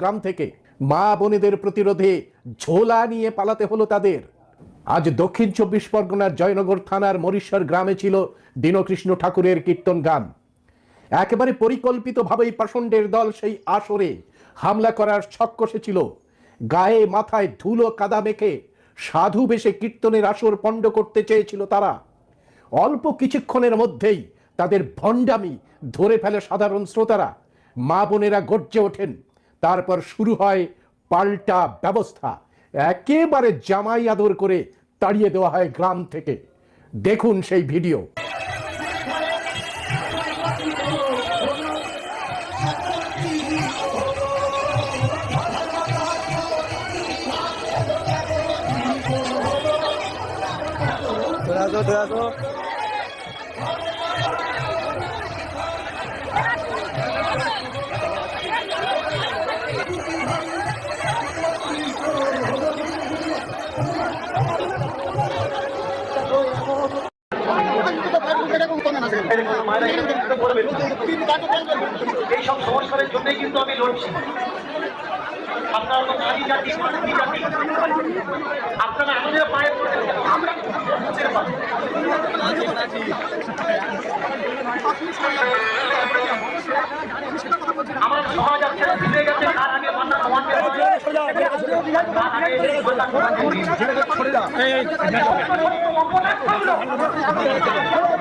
গ্রাম থেকে মা বোনেদের প্রতিরোধে ঝোলা নিয়ে পালাতে হলো তাদের। আজ দক্ষিণ চব্বিশ পরগনার জয়নগর থানার মরিশ্বর গ্রামে ছিল দীনকৃষ্ণ ঠাকুরের কীর্তন গান। একেবারে পরিকল্পিতভাবেই পাষণ্ডের দল সেই আসরে হামলা করার ছক কষেছিল গায়ে মাথায় ধুলো কাদা মেখে সাধু বেশে কীর্তনের আসর পণ্ড করতে চেয়েছিল তারা। অল্প কিছুক্ষণের মধ্যেই তাদের ভণ্ডামি ধরে ফেলে সাধারণ শ্রোতারা। মা বোনেরা গর্জে ওঠেন। তারপর শুরু হয় পাল্টা ব্যবস্থা। একেবারে জামাই আদর করে তাড়িয়ে দেওয়া হয় গ্রাম থেকে। দেখুন সেই ভিডিও। ধরে আসো ধরে আসো এইসব সংস্কারের জন্যই কিন্তু আমি লড়ছি। আপনারা তো নারী জাতি মাতৃ জাতি। আপনারা আমাদের পায়ে আমরা আমার সমাজ ফিরে গেছে তার আগে আগে আছে করল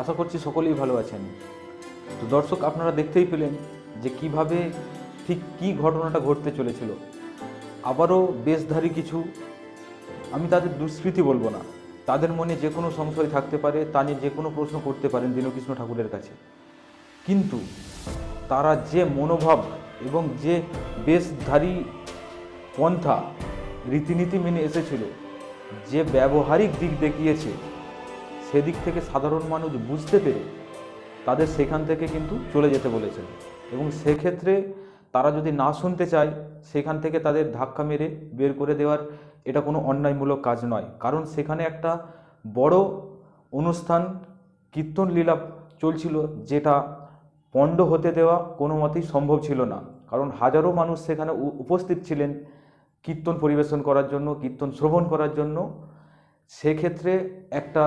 আশা করছি সকলেই ভালো আছেন। তো দর্শক, আপনারা দেখতেই পেলেন যে কীভাবে ঠিক কি ঘটনাটা ঘটতে চলেছিল। আবারও বেশধারী কিছু, আমি তাদের দুষ্কৃতি বলব না। তাদের মনে যে কোনো সংশয় থাকতে পারে, তা নিয়ে যে কোনো প্রশ্ন করতে পারেন দীনকৃষ্ণ ঠাকুরের কাছে। কিন্তু তারা যে মনোভাব এবং যে বেশধারী পন্থা রীতিনীতি মেনে এসেছিল, যে ব্যবহারিক দিক দেখিয়েছে সেদিক থেকে সাধারণ মানুষ বুঝতে পেরে তাদের সেখান থেকে কিন্তু চলে যেতে বলেছেন। এবং সেক্ষেত্রে তারা যদি না শুনতে চায়, সেখান থেকে তাদের ধাক্কা মেরে বের করে দেওয়ার এটা কোনো অন্যায়মূলক কাজ নয়। কারণ সেখানে একটা বড় অনুষ্ঠান, কীর্তন লীলা চলছিল যেটা পণ্ড হতে দেওয়া কোনো মতেই সম্ভব ছিল না। কারণ হাজারো মানুষ সেখানে উপস্থিত ছিলেন কীর্তন পরিবেশন করার জন্য, কীর্তন শ্রবণ করার জন্য। সেক্ষেত্রে একটা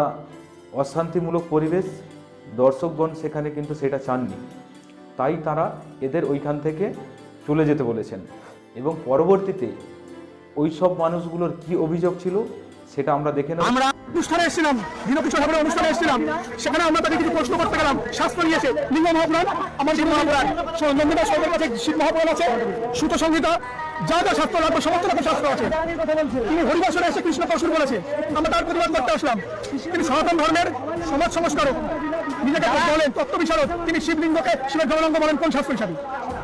অশান্তিমূলক পরিবেশ, দর্শকগণ সেখানে কিন্তু সেটা চাননি। তাই তারা এদের ওইখান থেকে চলে যেতে বলেছেন। এবং পরবর্তীতে ওই সব মানুষগুলোর কি অভিযোগ ছিল, সেটা আমরা দেখে নেব। আমরা অনুষ্ঠানে এসেছিলাম দীনকৃষ্ণ ঠাকুরের অনুষ্ঠানে এসেছিলাম। সেখানে আমরা তাকে কিছু প্রশ্ন করতে গেলাম, শাস্ত্র নিয়েছে। লিঙ্গ মহাপুরাণ, আমার শিব মহাপুরাণ। নন্দিতা সৌদের কাছে শিব মহাপুরাণ আছে সুত সংহিতা যা যা শাস্ত্র লাগবে সমস্ত রকম শাস্ত্র আছে। তিনি হরিবাসনে এসে কৃষ্ণ কসুর বলেছে। আমরা তার প্রতিবাদ করতে আসলাম। তিনি সনাতন ধর্মের সমাজ সংস্কারক। নিজেকে বলেন, তত্ত্ব বিশারদ তিনি শিবলিঙ্গকে শিবের ধর্মাঙ্গ বলেন। কোন শাস্ত্র হিসাবে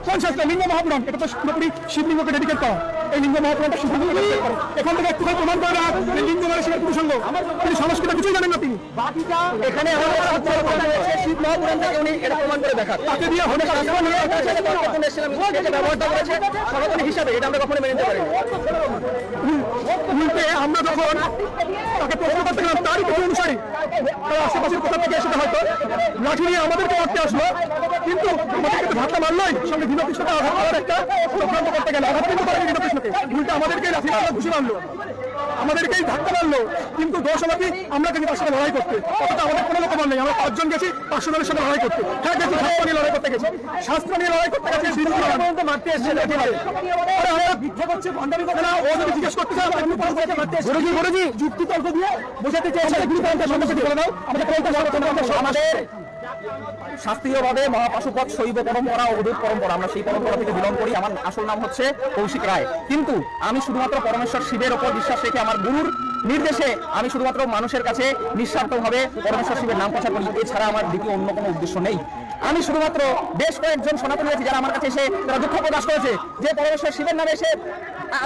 কোন শাস্ত্র? লিঙ্গ মহাপুরাণ। এটা তো পুরোপুরি শিবলিঙ্গকে ডেডিকেট করা। এই লিঙ্গ মহাপুরাণটা এখান থেকে একটু প্রমাণ করে যে লিঙ্গ মানে পুরুষঙ্গ তিনি সংস্কৃত কিছুই জানেন না তিনি। এখানে শিব মহাপুরাণটাকে উনি এটা প্রমাণ করে দেখান। তাকে দিয়ে হলে শাস্ত্র নিয়ে তখন এসেছিলাম যে ব্যবহারটা করেছে। সনাতনী হিসাবে এটা আমরা কখনো মেনে নিতে পারি উল্টে আমরা যখন তাকে প্রশ্ন করতে গেলাম তারই কিছু অনুসারী। তার আশেপাশের কোথা থেকে এসে হয়তো। লাঠি নিয়ে আমাদেরকে মারতে আসলো। কিন্তু আমাদেরকে ধাক্কা মারলোই। সঙ্গে দীনকৃষ্ণকে আঘাত করার একটা চক্রান্ত করতে গেলে। আঘাত কিন্তু আমাদেরকে মানলো মারলো ঘুষি মারলো আমাদেরকেই ধাক্কা মারলো কিন্তু দোষ আমাকে আমরা কিন্তু তার সাথে লড়াই করতে। অথচ আমাদের কোনো লোক নেই আমরা পাঁচজন গেছি পাঁচশো জনের সাথে লড়াই করতে। হ্যাঁ গেছি শাস্ত্র নিয়ে লড়াই করতে গেছি। শাস্ত্র নিয়ে লড়াই করতে গেছি মারতে এসেছে ও যদি জিজ্ঞেস করতে যুক্তি তর্ক দিয়ে বোঝাতে বলে দাও। আমাদের আমাদের শাস্ত্রীয়ভাবে মহাপাশুপথ শৈব পরম্পরা অবধূত পরম্পরা আমরা সেই পরম্পরা থেকে বিলং করি। আমার আসল নাম হচ্ছে কৌশিক রায়। কিন্তু আমি শুধুমাত্র পরমেশ্বর শিবের ওপর বিশ্বাস রেখে আমার গুরুর নির্দেশে আমি শুধুমাত্র মানুষের কাছে নিঃস্বার্থভাবে পরমেশ্বর শিবের নাম প্রচার করি, এছাড়া আমার দ্বিতীয় অন্য কোনো উদ্দেশ্য নেই। আমি শুধুমাত্র বেশ কয়েকজন সনাতনী আছি যারা আমার কাছে এসে তারা দুঃখ প্রকাশ করেছে যে পরমেশ্বর শিবের নামে এসে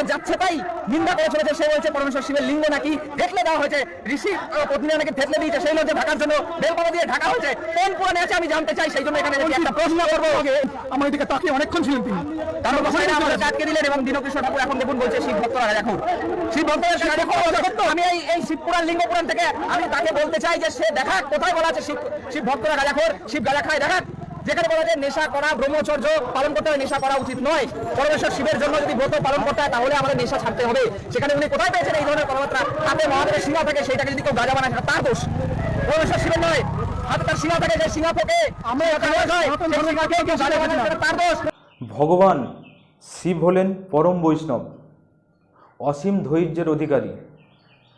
যাচ্ছে তাই। নিন্দা করে চলেছে সে বলছে পরমেশ্বর শিবের লিঙ্গ নাকি দেখলে দেওয়া হয়েছে। ঋষি আহ, পত্নীরা নাকি থেতলে দিয়েছে সেই লজ্জে ঢাকার জন্য বেলপাতা দিয়ে ঢাকা হয়েছে। কোন পুরাণে আছে আমি জানতে চাই সেই জন্য এখানে একটা প্রশ্ন করব। আমার এদিকে তাকিয়ে অনেকক্ষণ ছিলেন তিনি। কারণ আমাদের আটকে দিলেন এবং দীনকৃষ্ণ ঠাকুর এখন দেখুন বলছে শিব ভক্তরা দেখুন। শিব ভক্তরা আমি এই এই শিব পুরাণ লিঙ্গ পুরাণ থেকে আমি তাকে বলতে চাই যে সে দেখা কোথায় বলা আছে শিব শিব ভক্তরা গাঁজাখোর শিব গাঁজা খায় দেখা। যেখানে বলা যায় নেশা করা ব্রহ্মচর্য পালন করতে হয় নেশা করা উচিত নয়। পরমেশ্বর শিবের জন্য যদি ব্রত পালন করতে হয় তাহলে আমাদের নেশা ছাড়তে হবে। সেখানে উনি কোথায় পেয়েছেন এই ধরনের কথাবার্তা? হাতে মহাদেবের সিংহ থাকে সেইটাকে যদি কেউ গাঁজা বানায় সেটা তার দোষ। পরমেশ্বর শিবের নয়। হাতে তার সিংহ থাকে সেই সিংহ থেকে আমরা তার দোষ। ভগবান শিব হলেন পরম বৈষ্ণব অসীম ধৈর্যের অধিকারী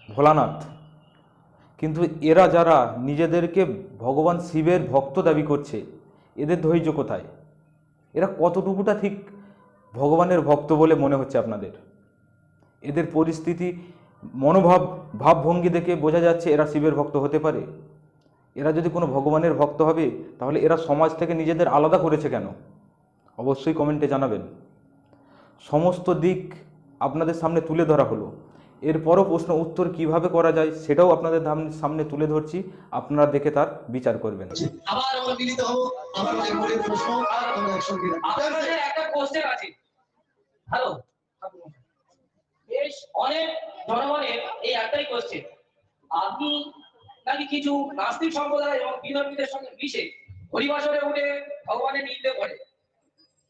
ভোলানাথ। কিন্তু এরা যারা নিজেদেরকে ভগবান শিবের ভক্ত দাবি করছে এদের ধৈর্য কোথায়? এরা কতটুকুটা ঠিক ভগবানের ভক্ত বলে মনে হচ্ছে আপনাদের? এদের পরিস্থিতি, মনোভাব, ভাবভঙ্গি দেখে বোঝা যাচ্ছে এরা শিবের ভক্ত হতে পারে। এরা যদি কোনো ভগবানের ভক্ত হবে, তাহলে এরা সমাজ থেকে নিজেদের আলাদা করেছে কেন? অবশ্যই কমেন্টে জানাবেন। সমস্ত দিক আপনাদের সামনে তুলে ধরা হলো। এরপরও প্রশ্ন উত্তর কীভাবে করা যায় সেটাও আপনাদের সামনে তুলে ধরছি। আপনারা দেখে তার বিচার করবেন। আবার আমরা মিলিত হব আবার অনেক মনের প্রশ্ন আমরা একসঙ্গে রাখব। আপনার একটা কোশ্চেন আছে। হ্যালো বেশ অনেক জনগণের এই একটাই কোশ্চেন আপনি নাকি কিছু নাস্তিক সম্প্রদায় এবং বিধর্মীদের সঙ্গে মিশে হরিবাসরে উঠে ভগবানের নিন্দে করে?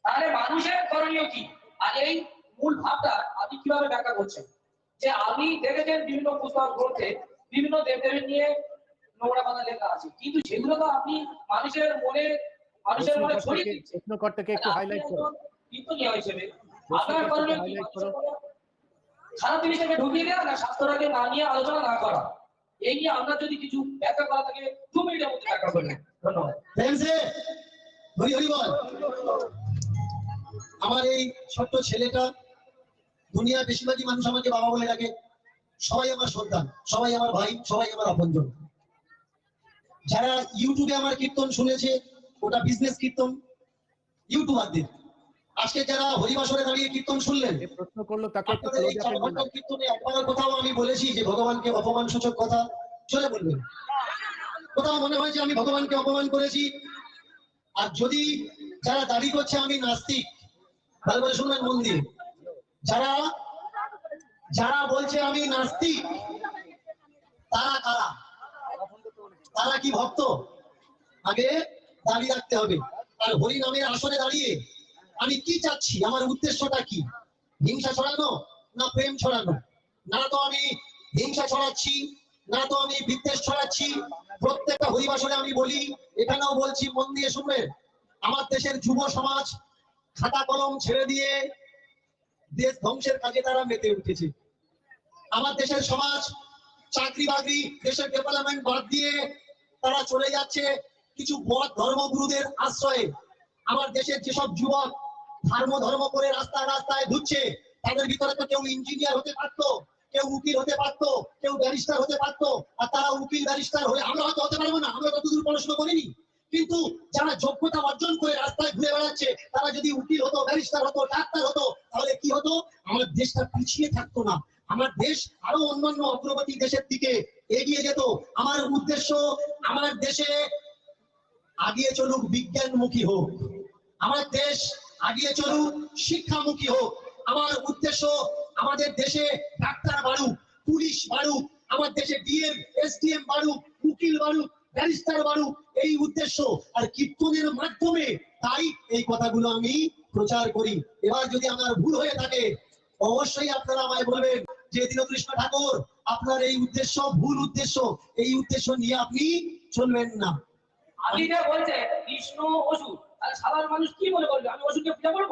তাহলে মানুষের করণীয় কি? আর এই মূল ভাবটা আপনি কীভাবে ব্যাখ্যা করছেন? যে আপনি দেখেছেন বিভিন্ন পুস্তক গ্রন্থে বিভিন্ন দেবদেবীর নিয়ে নোংরা কথা লেখা আছে। কিন্তু সেগুলো তো আপনি মানুষের মনে মানুষের মনে ছড়িয়ে দিচ্ছেন প্রশ্নকর্তাকে একটু হাইলাইট করো। কীর্তনীয় হিসেবে আপনার করণীয় কি? খারাপ জিনিসটাকে ঢুকিয়ে দেওয়া না স্বাস্থ্যটাকে না নিয়ে আলোচনা না করা। এই নিয়ে আমরা যদি কিছু ব্যাখ্যা করা থাকে দু মিনিটের মধ্যে ব্যাখ্যা করবেন ধন্যবাদ। ফ্রেন্ডসে, হরি হরি বল। আমার এই ছোট্ট ছেলেটা দুনিয়া বেশিরভাগই মানুষ আমাকে বাবা বলে ডাকে সবাই আমার সন্তান সবাই আমার ভাই সবাই আমার আপনজন। যারা ইউটিউবে আমার কীর্তন শুনেছে ওটা বিজনেস কীর্তন ইউটিউবারদের। আজকে যারা হরিবাসরে দাঁড়িয়ে কীর্তন শুনলেন প্রশ্ন করল তাকে কীর্তনে একবার কোথাও আমি বলেছি যে ভগবানকে অপমান সূচক কথা চলে বলবেন কোথাও মনে হয় যে আমি ভগবানকে অপমান করেছি? আর যদি যারা দাবি করছে আমি নাস্তিক ভালো করে শুনবেন মন দিয়ে যারা যারা বলছে আমি নাস্তিক, তারা কারা? তারা কি ভক্ত? আগে দাবি রাখতে হবে। আর হরি নামের আসনে দাঁড়িয়ে আমি কি চাচ্ছি? আমার উদ্দেশ্যটা কি? হিংসা ছড়ানো না প্রেম ছড়ানো? না তো আমি হিংসা ছড়াচ্ছি, না তো আমি বিদ্বেষ ছড়াচ্ছি। প্রত্যেকটা হরিবাসনে আমি বলি, এখানেও বলছি, মন দিয়ে শুনবেন। আমার দেশের যুব সমাজ খাতা কলম ছেড়ে দিয়ে দেশ ধ্বংসের কাজে তারা মেতে উঠেছে। আমার দেশের সমাজ চাকরি বাকরি দেশের ডেভেলপমেন্ট বাদ দিয়ে তারা চলে যাচ্ছে কিছু বদ ধর্মগুরুদের আশ্রয়ে। আমার দেশের যেসব যুবক ধর্ম ধর্ম করে রাস্তায় রাস্তায় ঘুরছে, তাদের ভিতরে তো কেউ ইঞ্জিনিয়ার হতে পারতো, কেউ উকিল হতে পারতো, কেউ ব্যারিস্টার হতে পারতো, আর তারা উকিল ব্যারিস্টার হয়ে আমরা হয়তো হতে পারব না, আমরা ততদূর পড়াশোনা করিনি। কিন্তু যারা যোগ্যতা অর্জন করে রাস্তায় ঘুরে বেড়াচ্ছে, তারা যদি উকিল হতো ব্যারিস্টার হতো, ডাক্তার হতো, তাহলে কি হতো? আমার দেশটা পিছিয়ে থাকতো না। আমার দেশ আরও অন্যান্য অগ্রগতি দেশের দিকে এগিয়ে যেত। আমার উদ্দেশ্য, আমার দেশে আগিয়ে চলুক বিজ্ঞানমুখী হোক। আমার দেশ আগিয়ে চলুক শিক্ষামুখী হোক। আমার উদ্দেশ্য, আমাদের দেশে ডাক্তার বাড়ুক, পুলিশ বাড়ুক, আমার দেশে ডিএম এসডিএম বাড়ুক, উকিল বাড়ুক ব্যারিস্টার বাড়ুক এই উদ্দেশ্য আর কীর্তনের মাধ্যমে তাই এই কথাগুলো আমি প্রচার করি। এবার যদি আমার ভুল হয়ে থাকে অবশ্যই আপনারা আমায় বলবেন যে দীনকৃষ্ণ ঠাকুর আপনার এই উদ্দেশ্য ভুল উদ্দেশ্য এই উদ্দেশ্য নিয়ে আপনি চলবেন না। আপনি যে বলছে কৃষ্ণ ওষুধ তাহলে সাধারণ মানুষ কি মনে করবে আমি ওষুধকে পূজা করব?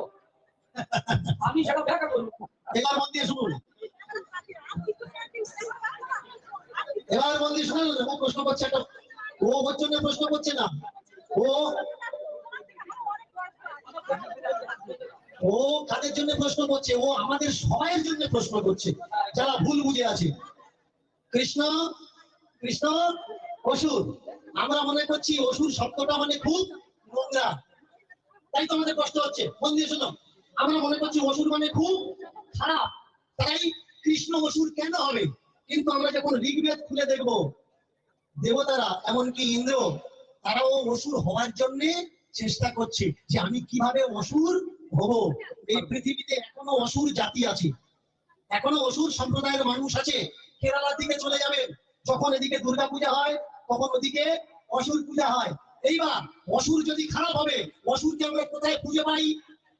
আমি সেটা ব্যাখ্যা করব। এবার মন দিয়ে শুনুন। এবার মন দিয়ে শুনুন প্রশ্ন করছে একটা ও জন্য প্রশ্ন করছে না। ও ও কাদের জন্য প্রশ্ন করছে? ও আমাদের সবাইয়ের জন্য প্রশ্ন করছে, যারা ভুল বুঝে আছে। কৃষ্ণ কৃষ্ণ, অসুর, আমরা মনে করছি অসুর শব্দটা মানে খুব নোংরা। তাই তো আমাদের কষ্ট হচ্ছে, মন দিয়ে শোনো। আমরা মনে করছি অসুর মানে খুব খারাপ। তাই কৃষ্ণ অসুর কেন হবে? কিন্তু আমরা যখন ঋগ্বেদ খুলে দেখব দেবতারা, এমনকি ইন্দ্র, তারাও অসুর হওয়ার জন্য চেষ্টা করছে যে আমি কীভাবে অসুর হব। এই পৃথিবীতে এখনও অসুর জাতি আছে। এখনও অসুর সম্প্রদায়ের মানুষ আছে। কেরালার দিকে চলে যাবেন যখন এদিকে দুর্গা পূজা হয়, তখন ওদিকে অসুর পূজা হয়। এইবার অসুর যদি খারাপ হবে, অসুরকে আমরা কোথায় খুঁজে পাই?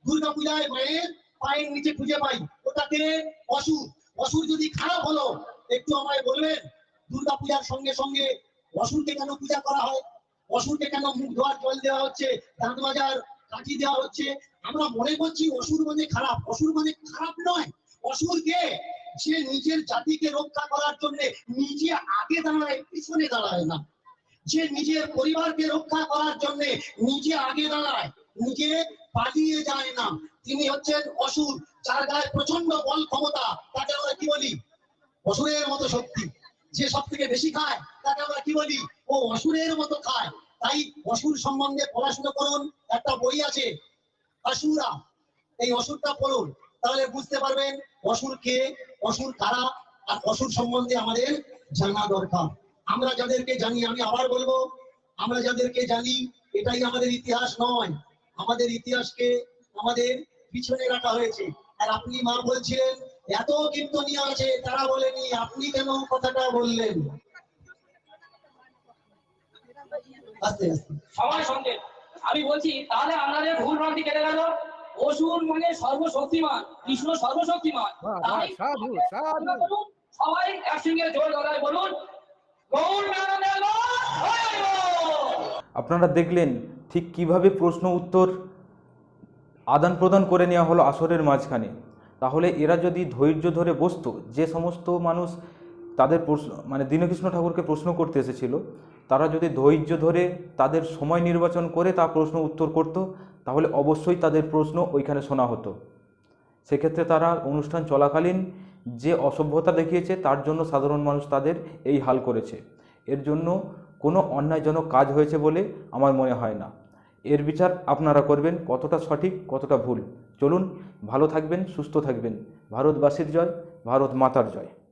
দুর্গা পূজায় মায়ের পায়ের নিচে খুঁজে পাই। ওটাকে অসুর। অসুর যদি খারাপ হলো, একটু আমায় বলবেন? দুর্গা পূজার সঙ্গে সঙ্গে অসুরকে কেন পূজা করা হয়? অসুরকে কেন মুখ ধোয়ার জল দেওয়া হচ্ছে? দাঁত মাজার কাঠি দেওয়া হচ্ছে? আমরা মনে করছি অসুর মানে খারাপ। অসুর মানে খারাপ নয়। অসুরকে সে নিজের জাতিকে রক্ষা করার জন্য নিজে আগে দাঁড়ায়, পিছনে দাঁড়ায় না। যে নিজের পরিবারকে রক্ষা করার জন্য নিজে আগে দাঁড়ায়, নিজে পালিয়ে যায় না। তিনি হচ্ছেন অসুর, যার গায়ে প্রচণ্ড বল ক্ষমতা। তাকে আমরা কি বলি? অসুরের মতো শক্তি। যে সব থেকে বেশি খায়, তাকে আমরা কি বলি? ও অসুরের মতো খায়। তাই অসুর সম্বন্ধে পড়াশোনা করুন। একটা বই আছে অসুরা এই অসুরটা পড়ুন। তাহলে বুঝতে পারবেন অসুর কে, অসুর কারা, আর অসুর সম্বন্ধে আমাদের জানা দরকার। আমরা যাদেরকে জানি, আমি আবার বলব, আমরা যাদেরকে জানি, এটাই আমাদের ইতিহাস নয়। আমাদের ইতিহাসকে আমাদের পিছনে রাখা হয়েছে। আর আপনি মা বলছিলেন এত কীর্তনীয় আছে তারা বলেনি আপনি কেন কথাটা বললেন? আস্তে আস্তে। সবার সঙ্গে আমি বলছি তাহলে আপনাদের ভুল ভ্রান্তি কেটে গেল। অসুর মানে সর্বশক্তিমান কৃষ্ণ সর্বশক্তিমান। সাধু বলুন, সবাই একসঙ্গে জোর গলায় বলুন। আপনারা দেখলেন ঠিক কীভাবে প্রশ্ন উত্তর আদান প্রদান করে নেওয়া হলো আসরের মাঝখানে। তাহলে এরা যদি ধৈর্য ধরে বসতো, যে সমস্ত মানুষ তাদের প্রশ্ন মানে দীনকৃষ্ণ ঠাকুরকে প্রশ্ন করতে এসেছিল, তারা যদি ধৈর্য ধরে তাদের সময় নির্বাচন করে তা প্রশ্ন উত্তর করত, তাহলে অবশ্যই তাদের প্রশ্ন ওইখানে শোনা হতো। সেক্ষেত্রে তারা অনুষ্ঠান চলাকালীন যে অসভ্যতা দেখিয়েছে, তার জন্য সাধারণ মানুষ তাদের এই হাল করেছে। এর জন্য কোনো অন্যায়জনক কাজ হয়েছে বলে আমার মনে হয় না। এর বিচার আপনারা করবেন, কতটা সঠিক, কতটা ভুল। চলুন, ভালো থাকবেন, সুস্থ থাকবেন। ভারতবাসীর জয়, ভারত মাতার জয়।